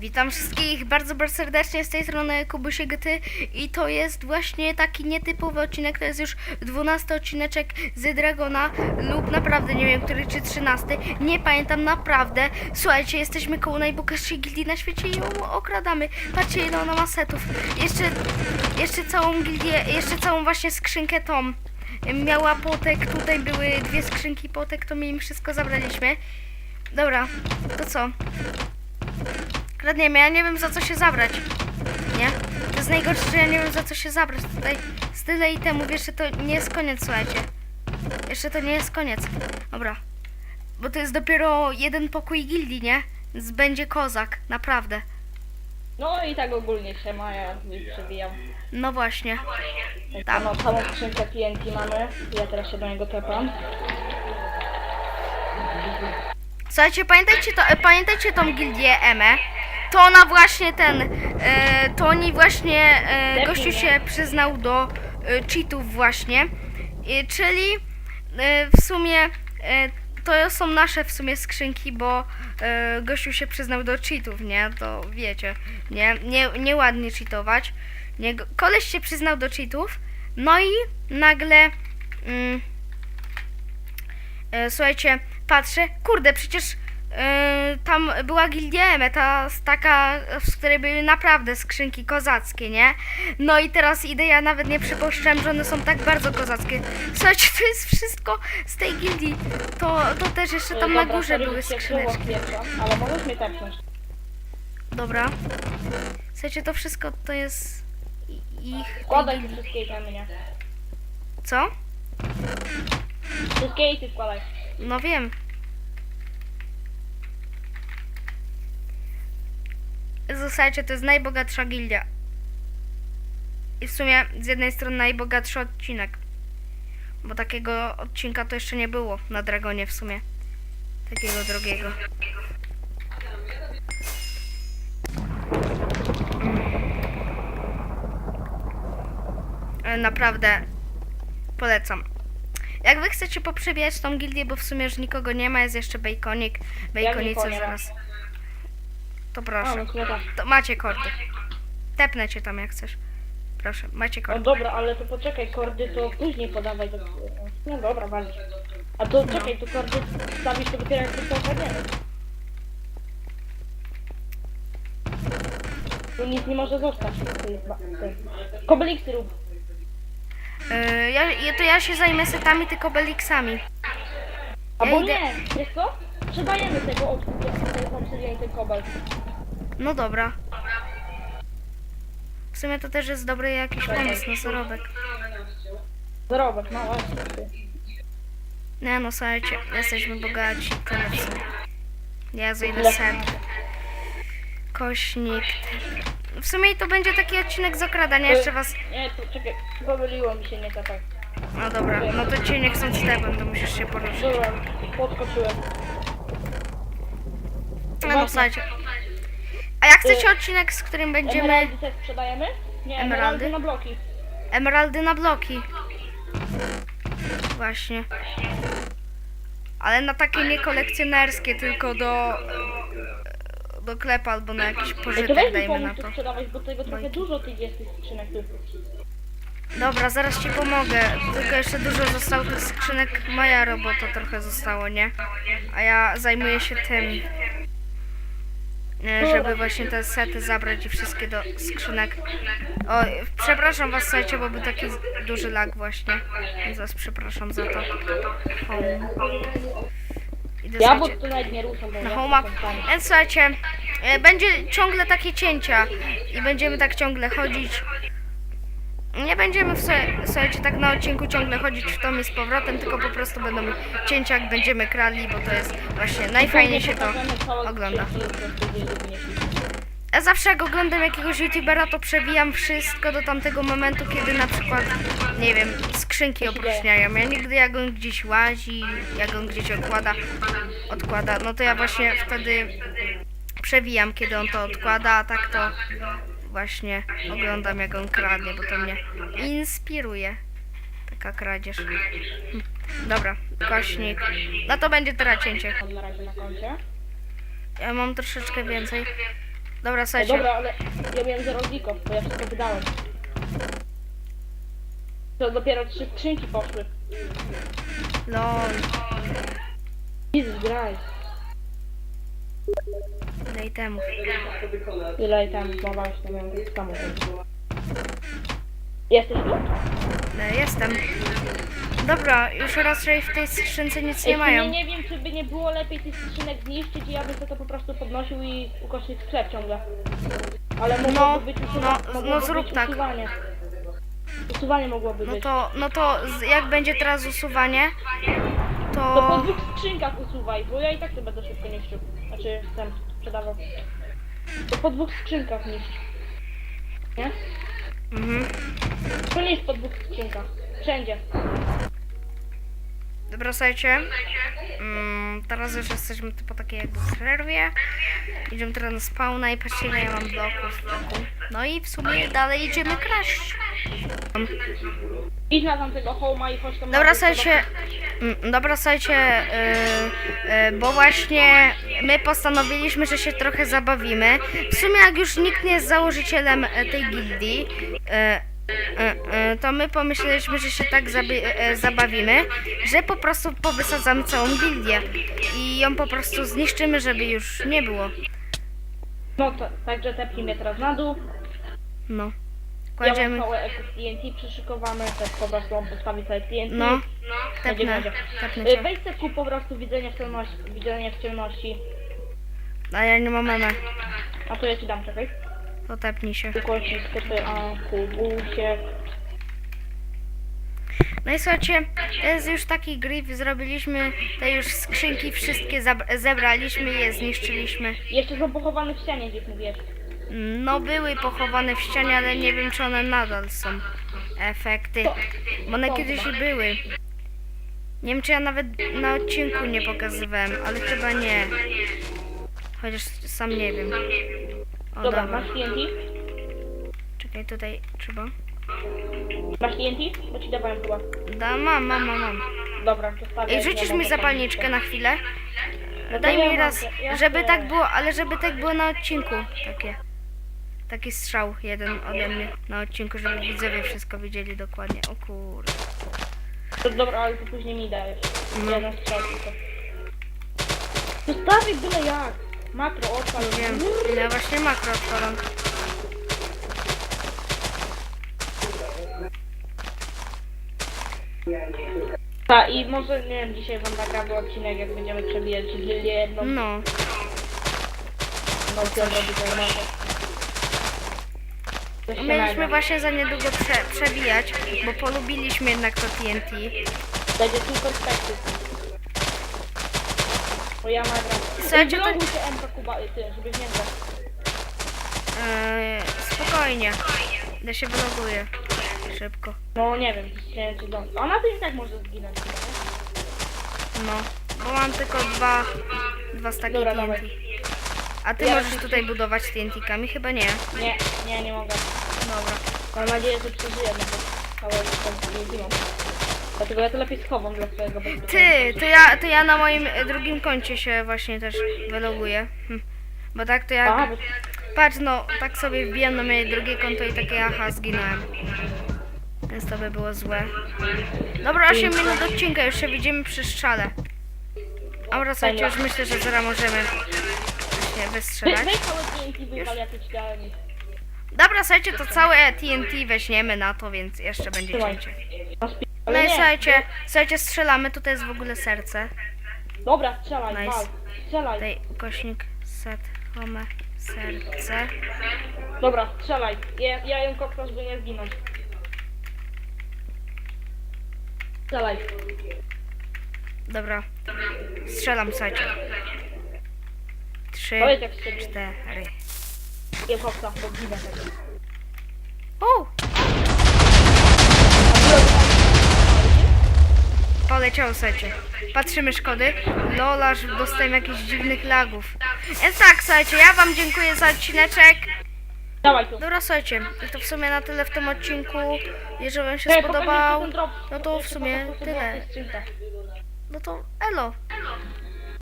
Witam wszystkich bardzo, bardzo serdecznie z tej strony Kubusie Gty i to jest właśnie taki nietypowy odcinek, to jest już 12 odcineczek z Dragona lub naprawdę nie wiem, który czy 13, nie pamiętam naprawdę. Słuchajcie, jesteśmy koło najbogatszej gildii na świecie i ją okradamy. Patrzcie ile ona ma setów. Jeszcze, jeszcze całą gildię, jeszcze całą właśnie skrzynkę tą. Miała potek, tutaj były dwie skrzynki potek, to my im wszystko zabraliśmy. Dobra, to co? Kradniemy, ja nie wiem za co się zabrać. Nie? To jest najgorsze, że ja nie wiem za co się zabrać. Tutaj z tyle i temu, jeszcze to nie jest koniec, słuchajcie. Jeszcze to nie jest koniec. Dobra. Bo to jest dopiero jeden pokój gildii, nie? Więc będzie kozak, naprawdę. No i tak ogólnie się ma, ja już przebijam. No właśnie. Tam no, samą skrzynkę TNT mamy, ja teraz się do niego tepam. Słuchajcie, pamiętajcie, to, pamiętajcie tą gildię Eme. To ona właśnie ten, e, to oni właśnie, e, gościu się przyznał do e, cheatów właśnie. E, czyli e, w sumie e, to są nasze w sumie skrzynki, bo e, gościu się przyznał do cheatów, nie? To wiecie, nie, nie, nieładnie cheatować. Nie, koleś się przyznał do cheatów, no i nagle... Mm, E, słuchajcie, patrzę, kurde, przecież tam była gildia Eme, ta z taka, z której były naprawdę skrzynki kozackie, nie? No i teraz idę, ja nawet nie przypuszczam, że one są tak bardzo kozackie. Słuchajcie, to jest wszystko z tej gildii. To, to też jeszcze tam na górze były skrzyneczki. Ale możesz mnie tepnąć. Dobra. Słuchajcie, to wszystko to jest i- ich... Składaj wszystkie itemy, nie? Co? Wszystkie ity składaj. No wiem. Słuchajcie, to jest najbogatsza gildia. I w sumie z jednej strony najbogatszy odcinek. Bo takiego odcinka to jeszcze nie było na Dragonie w sumie. Takiego drogiego. Naprawdę polecam. Jak wy chcecie poprzebijać tą gildię, bo w sumie już nikogo nie ma, jest jeszcze Baconik. Nikogo nie ma. zaraz. To A, proszę. no słuchaj. To macie kordy. Tepnę cię tam jak chcesz. Proszę, macie No kordy. dobra, ale to poczekaj, kordy to później podawaj. Do... No dobra, walić. A to czekaj, to kordy stawisz to dopiero jak tylko ogarniemy. Tu nic nie może zostać. Kobeliksy rób. Yy, ja, ja, to ja się zajmę setami, tylko beliksami. Albo idę- nie, wiesz co? Sprzedajemy tego od tego obsydian i ten kobalt. No dobra. W sumie to też jest dobry jakiś pomysł na zarobek. Zarobek, no właśnie. Nie no, słuchajcie, jesteśmy bogaci. Sumie. Jezu, ile set. Kośnik. W sumie to będzie taki odcinek z okradania. Jeszcze was... Nie, to czekaj, pomyliło mi się, nie tak. No dobra, no to cię nie chcą stepem, to musisz się poruszyć. Dobra, podskoczyłem. No, no słuchajcie. A jak chcecie odcinek, z którym będziemy... Emeraldy też sprzedajemy? Nie, Emeraldy? emeraldy na bloki. Emeraldy na bloki. Właśnie. Ale na takie nie kolekcjonerskie, tylko do... Do klepa albo na jakiś Ej, to pożytek weź mi dajmy na pomóż to. tu sprzedawać, bo tego trochę dużo tych jest tych skrzynek tu. Dobra, zaraz ci pomogę. Tylko jeszcze dużo zostało tych skrzynek. Moja robota trochę zostało, nie? A ja zajmuję się tym. E, Żeby właśnie te sety zabrać i wszystkie do skrzynek. O, przepraszam was, słuchajcie, bo był taki duży lag właśnie. Więc was przepraszam za to. Home. Idę, Ja bo słuchajcie, tu nawet nie ruszam, bo na ja homa. jestem tam. Więc słuchajcie, e, będzie ciągle takie cięcia i będziemy tak ciągle chodzić. Nie będziemy w słuchajcie, tak na odcinku ciągle chodzić w tom i z powrotem, tylko po prostu będą cięcia, jak będziemy krali, bo to jest właśnie najfajniej się to ogląda. Ja zawsze jak oglądam jakiegoś youtubera, to przewijam wszystko do tamtego momentu, kiedy na przykład, nie wiem, skrzynki opróżniają. Ja nigdy jak on gdzieś łazi, jak on gdzieś odkłada, odkłada, no to ja właśnie wtedy przewijam, kiedy on to odkłada, a tak to właśnie oglądam jak on kradnie, bo to mnie inspiruje. Taka kradzież. Hm. Dobra, kośnik. No to będzie teraz cięcie. Mam na razie na koncie. Ja mam troszeczkę więcej. Dobra, No słuchajcie. dobra, ale ja miałem zero bo ja wszystko wydałem. To dopiero trzy skrzynki poszły. Lol. Jesus Christ. Ile itemów. Ile i tam zmowałeś, to miałem. Jesteś tu? E, Jestem. Dobra, już raczej w tej skrzynce nic nie mają. sumie nie wiem, czy by nie było lepiej tych skrzynek zniszczyć i ja bym sobie to po prostu podnosił i ukośnił sklep ciągle. Ale mogłoby No, być no, usuwa- no mogłoby zrób być tak. Usuwanie. usuwanie mogłoby No być. to, no to z- jak będzie teraz usuwanie, To po to... dwóch skrzynkach usuwaj, bo ja i tak to będę szybko niszczył. Znaczy, ten, sprzedawał. To po dwóch skrzynkach niszcz. Nie? Mhm. To nie jest po dwóch skrzynkach. Wszędzie. Dobra, słuchajcie. Mm, teraz już jesteśmy po takiej jakby przerwie. Idziemy teraz na spawna i patrzcie ile ja mam bloków. No i w sumie dalej idziemy kraść. Idź na tamtego homa i chodź tam Dobra, na słuchajcie, mm, dobra, słuchajcie, yy, yy, bo właśnie my postanowiliśmy, że się trochę zabawimy. W sumie jak już nikt nie jest założycielem e, tej gildii, yy, yy, yy, to my pomyśleliśmy, że się tak zabi- e, zabawimy, że po prostu powysadzamy całą gildię i ją po prostu zniszczymy, żeby już nie było. No to, także tepnij mnie teraz na dół. No, Ja kładziemy, mam całe TNT przyszykowane, też po prostu mam postawić sobie TNT. no, Będzie, tepnę, tepnę Y, cię. Weź sobie po prostu widzenia w ciemności, widzenia w ciemności. A ja nie mam meme, A to ja ci dam, czekaj. to tepnij się. Ukośnik sklepy, a kubusie. No i słuchajcie, to jest już taki grif, zrobiliśmy te już skrzynki wszystkie zebraliśmy je, zniszczyliśmy. Jeszcze są pochowane w ścianie, gdzieś mówiłeś. No były pochowane w ścianie, ale nie wiem czy one nadal są efekty, bo one kiedyś i były. Nie wiem czy ja nawet na odcinku nie pokazywałem, ale chyba nie. Chociaż sam nie wiem. O Dobra, masz TNT? czekaj tutaj trzeba. Masz TNT? Bo ci dawałem chyba. Da, mam, mam, mam, mam. Dobra, zostawię. Ej, rzucisz mi zapalniczkę na chwilę? No to Daj ja mi mam raz, ja żeby chcę. tak było, ale żeby tak było na odcinku. Takie. Taki strzał jeden ode mnie na odcinku, żeby widzowie wszystko widzieli dokładnie. O kurde. To dobra, ale to później mi dajesz. No. Jeden strzał tylko. Zostawię byle jak. Makro, odpal. Wiem, ja właśnie makro odpalam. Tak, i może, nie wiem, dzisiaj wam nagramy odcinek, jak będziemy przebijać jedną. No, No, to może. Coś się mieliśmy właśnie za niedługo prze, przebijać, bo polubiliśmy jednak to TNT. Będzie tu perspektyw. Bo ja nagram. Słuchajcie, to- Wyloguj się MK Kuba, ty, żebyś nie grał. Eee, spokojnie. Ja się wyloguję. Szybko. No nie wiem, nie wiem czy do... Ona to i tak może zginąć. nie? No, bo mam tylko dwa, dwa staki Dobra, TNT. dawaj. A ty Ja możesz tutaj budować TNT-kami? Chyba nie. Nie, nie, nie mogę. Dobra. Mam nadzieję, że przeżyję, no bo całe to nie zginą. Dlatego ja to lepiej schowam dla swojego. Ty, to ja, to ja na moim e, drugim koncie się właśnie też wyloguję. Hm. Bo tak to Aha, bo... Patrz, no, tak sobie wbijam na moje drugie konto i takie aha, zginąłem. Więc to by było złe. Dobra, 8 minut odcinka, już się widzimy przy strzale. Dobra, słuchajcie, już myślę, że zaraz możemy właśnie Wy, wystrzelać. ja. Dobra, słuchajcie, to całe TNT weźmiemy na to, więc jeszcze będzie Trzymaj. cięcie. No Ale i nie. słuchajcie, słuchajcie, strzelamy, tutaj jest w ogóle serce. Dobra, strzelaj, Nice. Strzelaj. Tutaj ukośnik set home serce. Dobra, strzelaj. Ja, ja ją kopnę, żeby nie zginąć. Strzelaj. Dobra. Strzelam, słuchajcie. Trzy, Powiedz jak strzeliłem. cztery. Nie kopnę, bo ginę tego. U! Poleciało, słuchajcie. Patrzymy szkody. Lolarz dostałem jakichś dziwnych lagów. Więc tak, słuchajcie, ja wam dziękuję za odcineczek. Dawaj tu. Dobra, słuchajcie, to w sumie na tyle w tym odcinku. Jeżeli wam się Ej, pokaż mi, spodobał, co ten drop- no to w sumie tyle. No to elo.